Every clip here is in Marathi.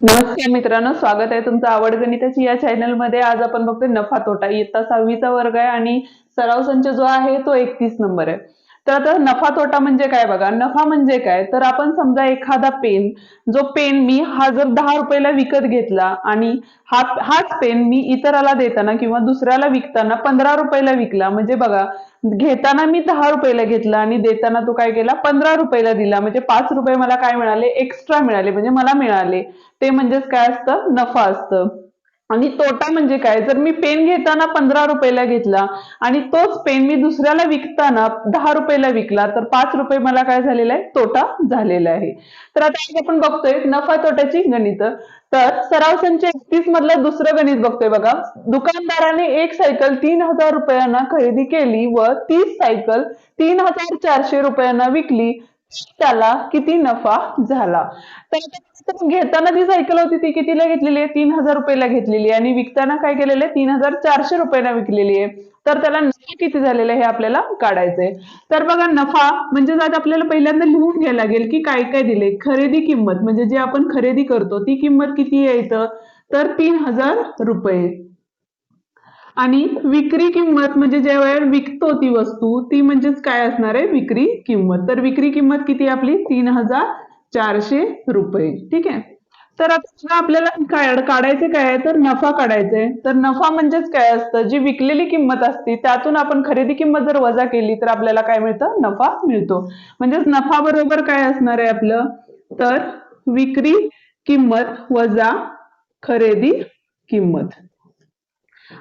नमस्कार मित्रांनो स्वागत आहे तुमचं आवड गणिताची या चॅनलमध्ये आज आपण बघतोय नफा तोटा. इयत्ता सहावीचा वर्ग आहे आणि सराव संच जो आहे तो एकतीस नंबर आहे. तर आता नफा तोटा म्हणजे काय बघा? नफा म्हणजे काय? तर आपण समजा एखादा पेन जो पेन मी हा जर दहा रुपयाला विकत घेतला आणि हा हाच पेन मी इतराला देताना किंवा दुसऱ्याला विकताना पंधरा रुपयाला विकला म्हणजे बघा घेताना मी दहा रुपयाला घेतला आणि देताना तो काय केला? पंधरा रुपयाला दिला. म्हणजे पाच रुपये मला काय मिळाले? एक्स्ट्रा मिळाले. म्हणजे मला मिळाले. ते म्हणजेच काय असतं? नफा असतं. आणि तोटा म्हणजे काय? जर मी पेन घेताना पंधरा रुपयाला घेतला आणि तोच पेन मी दुसऱ्याला विकताना दहा रुपयाला विकला तर पाच रुपये मला काय झालेला आहे? तोटा झालेला आहे. तर आता आपण बघतोय नफा तोट्याची गणित. तर सराव संच एकतीस मधलं दुसरं गणित बघतोय बघा. दुकानदाराने एक सायकल तीन हजार रुपयांना खरेदी केली व तीस सायकल तीन हजार चारशे रुपयांना विकली. त्याला किती नफा झाला? तर घेताना जी सायकल होती ती कितीला घेतलेली आहे? तीन हजार रुपयेला घेतलेली आहे. आणि विकताना काय केलेलं आहे? तीन हजार चारशे रुपयाला विकलेली आहे. तर त्याला नफा किती झालेला आहे हे आपल्याला काढायचंय तर बघा नफा म्हणजे आज आपल्याला पहिल्यांदा लिहून घ्यायला लागेल की काय काय दिले खरेदी किंमत म्हणजे जे आपण खरेदी करतो ती किंमत किती आहे तर तीन हजार रुपये. आणि विक्री किंमत म्हणजे ज्या वेळेला विकतो ती वस्तू ती म्हणजेच काय असणार आहे? विक्री किंमत. तर विक्री किंमत किती आपली? तीन हजार चारशे रुपये. ठीक आहे? तर आता आपल्याला काय काढायचे काय आहे? तर नफा काढायचा. तर नफा म्हणजेच काय असतं? जी विकलेली किंमत असते त्यातून आपण खरेदी किंमत जर वजा केली तर आपल्याला काय मिळतं? नफा मिळतो. म्हणजेच नफा बरोबर काय असणार आहे आपलं? तर विक्री किंमत वजा खरेदी किंमत.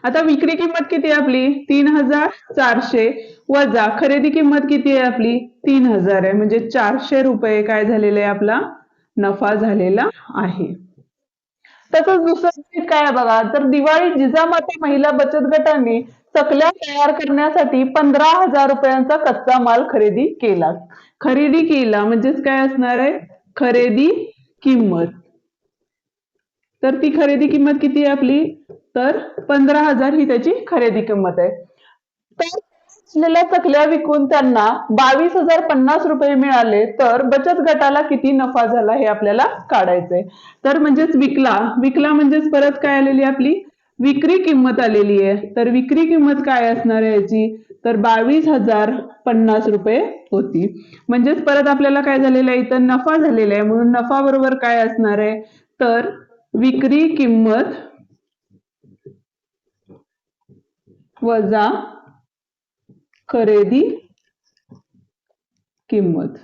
आता विक्री किंमत किती आहे आपली? तीन हजार चारशे वजा. खरेदी किंमत किती आहे आपली? तीन हजार आहे. म्हणजे चारशे रुपये काय झालेले आहे आपला? नफा झालेला आहे. तसंच दुसरं म्हणजे काय बघा तर दिवाळी जिजामाता महिला बचत गटाने चकल्या तयार करण्यासाठी पंधरा हजार रुपयांचा कच्चा माल खरेदी केला. खरेदी केला. म्हणजेच काय असणार आहे? खरेदी किंमत. तर ती खरेदी किंमत किती आहे आपली? तर पंधरा हजार ही त्याची खरेदी किंमत आहे. तर असलेल्या चकल्या विकून त्यांना बावीस हजार पन्नास रुपये मिळाले तर बचत गटाला किती नफा झाला हे आपल्याला काढायचंय. तर म्हणजेच विकला. विकला म्हणजेच परत काय आलेली आपली? विक्री किंमत आलेली आहे. तर विक्री किंमत काय असणार आहे याची? तर बावीस हजार पन्नास रुपये होती. म्हणजेच परत आपल्याला काय झालेलं आहे? इथं नफा झालेला आहे. म्हणून नफा बरोबर काय असणार आहे? तर विक्री किंमत वजा खरेदी किंमत.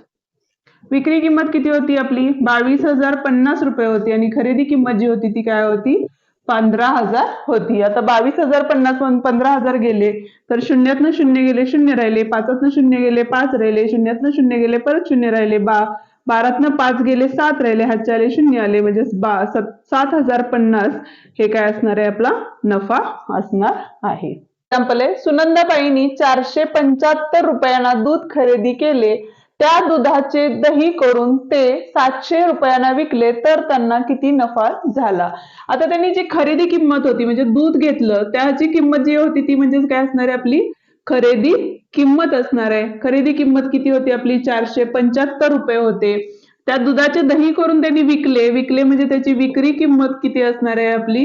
विक्री किंमत किती होती आपली? बावीस हजार पन्नास रुपये होती आणि खरेदी किंमत जी होती ती काय होती? पंधरा हजार होती. आता बावीस हजार पन्नास पंधरा हजार गेले तर शून्यातनं शून्य गेले शून्य राहिले. पाचातनं शून्य गेले पाच राहिले. शून्यातनं शून्य गेले परत शून्य राहिले. बा बारातनं पाच गेले सात राहिले. हातचे आले शून्य आले. म्हणजे बा सात हजार पन्नास हे काय असणार आहे? आपला नफा असणार आहे. एक्झाम्पल आहे सुनंदाबाईंनी चारशे पंच्याहत्तर रुपयांना दूध खरेदी केले. त्या दुधाचे दही करून ते सातशे रुपयांना विकले तर त्यांना किती नफा झाला? आता त्यांनी जी खरेदी किंमत होती म्हणजे दूध घेतलं त्याची किंमत जी होती ती म्हणजेच काय असणार आहे आपली? खरेदी किंमत असणार आहे. खरेदी किंमत किती होती आपली? चारशे पंच्याहत्तर रुपये होते. त्या दुधाचे दही करून त्यांनी विकले. विकले म्हणजे त्याची विक्री किंमत किती असणार आहे आपली?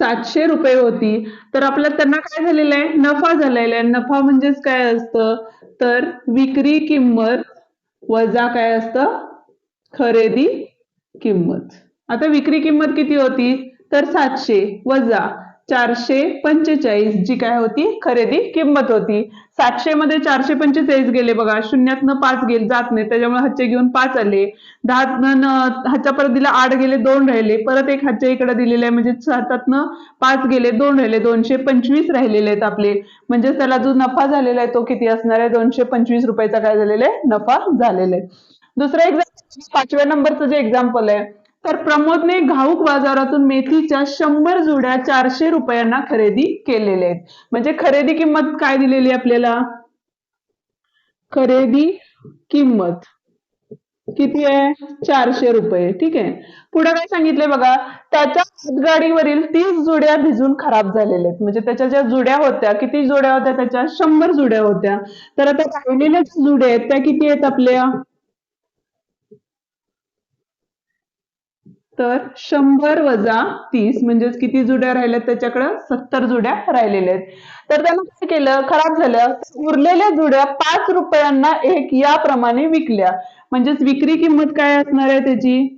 सातशे रुपये होती. तर आपल्या त्यांना काय झालेलं आहे? नफा झालेला आहे. नफा म्हणजेच काय असतं? तर विक्री किंमत वजा काय असतं? खरेदी किंमत. आता विक्री किंमत किती होती? तर सातशे वजा. चारशे पंचेचाळीस जी काय होती? खरेदी किंमत होती. सातशे मध्ये चारशे पंचेचाळीस गेले बघा. शून्यातनं पाच गेले जात नाही. त्याच्यामुळे हच्चे घेऊन पाच आले. दहा हातच्या परत दिला आठ गेले दोन राहिले. परत एक हच्च्या इकडे दिलेले आहे म्हणजे सातातनं पाच गेले दोन राहिले. दोनशे पंचवीस राहिलेले आहेत आपले. म्हणजे त्याला जो नफा झालेला आहे तो किती असणार आहे? दोनशे पंचवीस रुपयाचा काय झालेला आहे? नफा झालेला आहे. दुसरा एक्झाम्पल पाचव्या नंबरचं जे एक्झाम्पल आहे तर प्रमोदने घाऊक बाजारातून मेथीच्या शंभर जुड्या चारशे रुपयांना खरेदी केलेल्या आहेत. म्हणजे खरेदी किंमत काय दिलेली आपल्याला? खरेदी किंमत. किती आहे? चारशे रुपये. ठीक आहे. पुढे काय सांगितलंय बघा त्याच्या हातगाडीवरील तीस जुड्या भिजून खराब झालेल्या आहेत. म्हणजे त्याच्या ज्या जुड्या होत्या किती जुड्या होत्या त्याच्या? शंभर जुड्या होत्या. तर आता राहिलेल्या जुड्या आहेत त्या किती आहेत आपल्या? तर शंभर वजा तीस म्हणजेच किती जुड्या राहिल्यात त्याच्याकडं? सत्तर जुड्या राहिलेल्या आहेत. तर त्यानं काय केलं? खराब झालं. उरलेल्या जुड्या पाच रुपयांना एक याप्रमाणे विकल्या. म्हणजेच विक्री किंमत काय असणार आहे त्याची?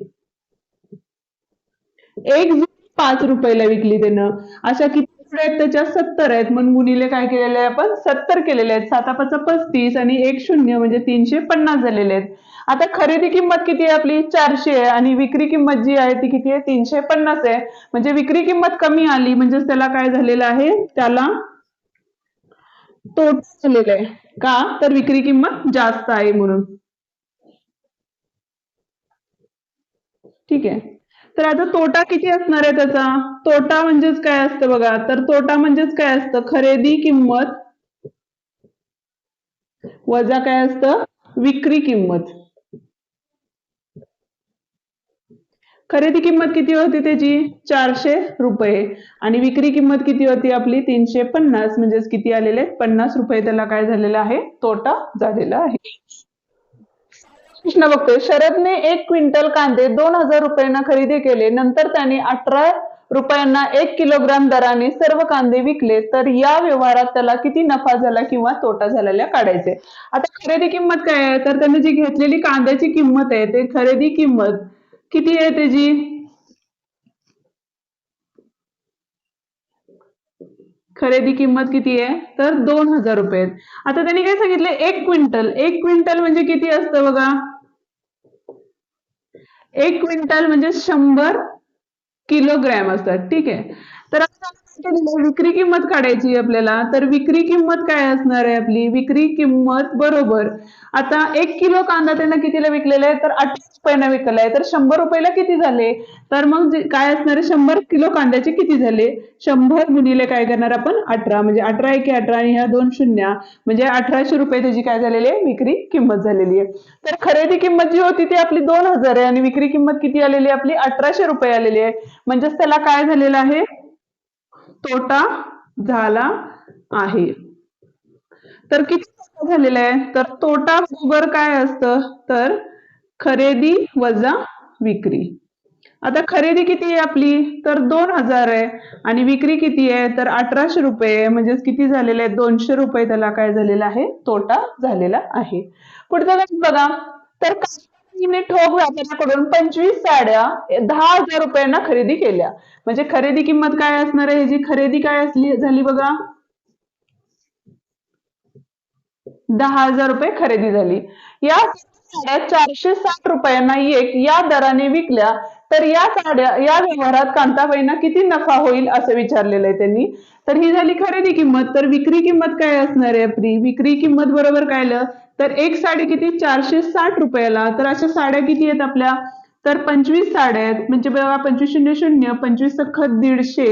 एक जुडी पाच रुपयाला विकली त्यानं. अशा किती जुड्या आहेत त्याच्या सत्तर आहेत. म्हणून गुणिले काय केलेले आहे आपण? सत्तर केलेले आहेत. सातापाचं पस्तीस आणि एक शून्य म्हणजे तीनशे पन्नास झालेले आहेत. आता खरेदी किंमत किती आहे आपली? चारशे आहे. आणि विक्री किंमत जी आहे ती किती आहे? तीनशे पन्नास आहे. म्हणजे विक्री किंमत कमी आली म्हणजेच त्याला काय झालेलं आहे? त्याला तोट झालेला आहे. का? तर विक्री किंमत जास्त आहे म्हणून. ठीक आहे. तर आता तोटा किती असणार आहे त्याचा? तोटा म्हणजेच काय असतं बघा? तर तोटा म्हणजेच काय असतं? खरेदी किंमत वजा काय असतं? विक्री किंमत. खरेदी किंमत किती होती त्याची? चारशे रुपये. आणि विक्री किंमत किती होती आपली? तीनशे पन्नास. म्हणजेच किती आलेले? पन्नास रुपये त्याला काय झालेला आहे? तोटा झालेला आहे. प्रश्न बघतोय शरदने एक क्विंटल कांदे दोन हजार रुपयांना खरेदी केले. नंतर त्याने अठरा रुपयांना एक किलोग्राम दराने सर्व कांदे विकले. तर या व्यवहारात त्याला किती नफा झाला किंवा तोटा झालेला काढायचे. आता खरेदी किंमत काय आहे? तर त्याने जी घेतलेली कांद्याची किंमत आहे ते खरेदी किंमत किती आहे त्याची? खरेदी किंमत किती आहे? तर दोन हजार रुपये. आता त्यांनी काय सांगितलं? एक क्विंटल. एक क्विंटल म्हणजे किती असतं बघा? एक क्विंटल म्हणजे शंभर किलोग्रॅम असतात. ठीक आहे. तर विक्री किंमत काढायची आपल्याला. तर विक्री किंमत काय असणार आहे आपली? विक्री किंमत बरोबर. आता एक किलो कांदा त्यांना कितीला विकलेला आहे? तर अठरा रुपयाला विकला आहे. तर शंभर रुपयाला किती झाले? तर मग काय असणार आहे? शंभर किलो कांद्याचे किती झाले? शंभर गुणिले काय करणार आपण? अठरा. म्हणजे अठरा एके अठरा आणि ह्या दोन शून्य. म्हणजे अठराशे रुपये त्याची काय झालेली आहे? विक्री किंमत झालेली आहे. तर खरेदी किंमत जी होती ती आपली दोन हजार आहे आणि विक्री किंमत किती आलेली आहे आपली? अठराशे रुपये आलेली आहे. म्हणजेच त्याला काय झालेलं आहे? तोटा झाला आहे. तर किती तोटा झालेला आहे? तर तोटा बरोबर काय असतं? तर खरेदी वजा विक्री. आता खरेदी किती आहे आपली? तर दोन हजार आहे. आणि विक्री किती आहे? तर अठराशे रुपये म्हणजेच किती झालेले आहे दोनशे रुपये त्याला काय झालेला आहे? तोटा झालेला आहे. पुढचं बघा. तर कंपनीने ठोक व्यापाऱ्याकडून पंचवीस साड्या दहा हजार रुपयांना खरेदी केल्या. म्हणजे खरेदी किंमत काय असणार आहे? जी खरेदी काय असली झाली बघा. दहा हजार रुपये खरेदी झाली. या साड्या चारशे साठ रुपयांना एक या दराने विकल्या. तर या साड्या या व्यवहारात कांताबाईंना किती नफा होईल असं विचारलेलं आहे त्यांनी. तर ही झाली खरेदी किंमत. तर विक्री किंमत काय असणार आहे आपली विक्री किंमत बरोबर काय तर एक साडी किती? चारशे साठ रुपयाला. तर अशा साड्या किती आहेत आपल्या? तर पंचवीस साड्या आहेत. म्हणजे बघा पंचवीस शून्य शून्य पंचवीस सखत दीडशे.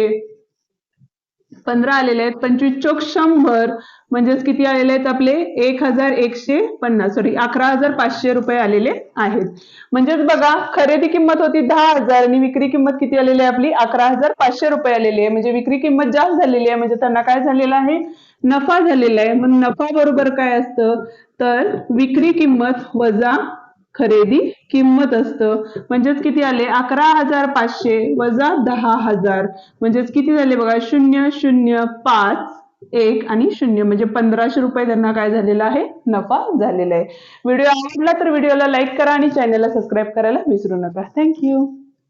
पंधरा आलेले आहेत. पंचवीस चोक शंभर म्हणजेच किती आलेले आहेत आपले? एक हजार एकशे पन्नास सॉरी अकरा हजार पाचशे रुपये आलेले आहेत. म्हणजेच बघा खरेदी किंमत होती दहा हजार आणि विक्री किंमत किती आलेली आहे आपली? अकरा हजार पाचशे रुपये आलेली आहे. म्हणजे विक्री किंमत जास्त झालेली आहे. म्हणजे त्यांना काय झालेलं आहे? नफा झालेला आहे. मग नफा बरोबर काय असतं? तर विक्री किंमत वजा खरेदी किंमत असतं. म्हणजेच किती आले? अकरा हजार पाचशे वजा दहा हजार. म्हणजेच किती झाले बघा? शून्य शून्य पाच एक आणि शून्य. म्हणजे पंधराशे रुपये त्यांना काय झालेला आहे? नफा झालेला आहे. व्हिडिओ आवडला तर व्हिडिओला लाईक करा आणि चॅनलला सबस्क्राईब करायला विसरू नका. थँक्यू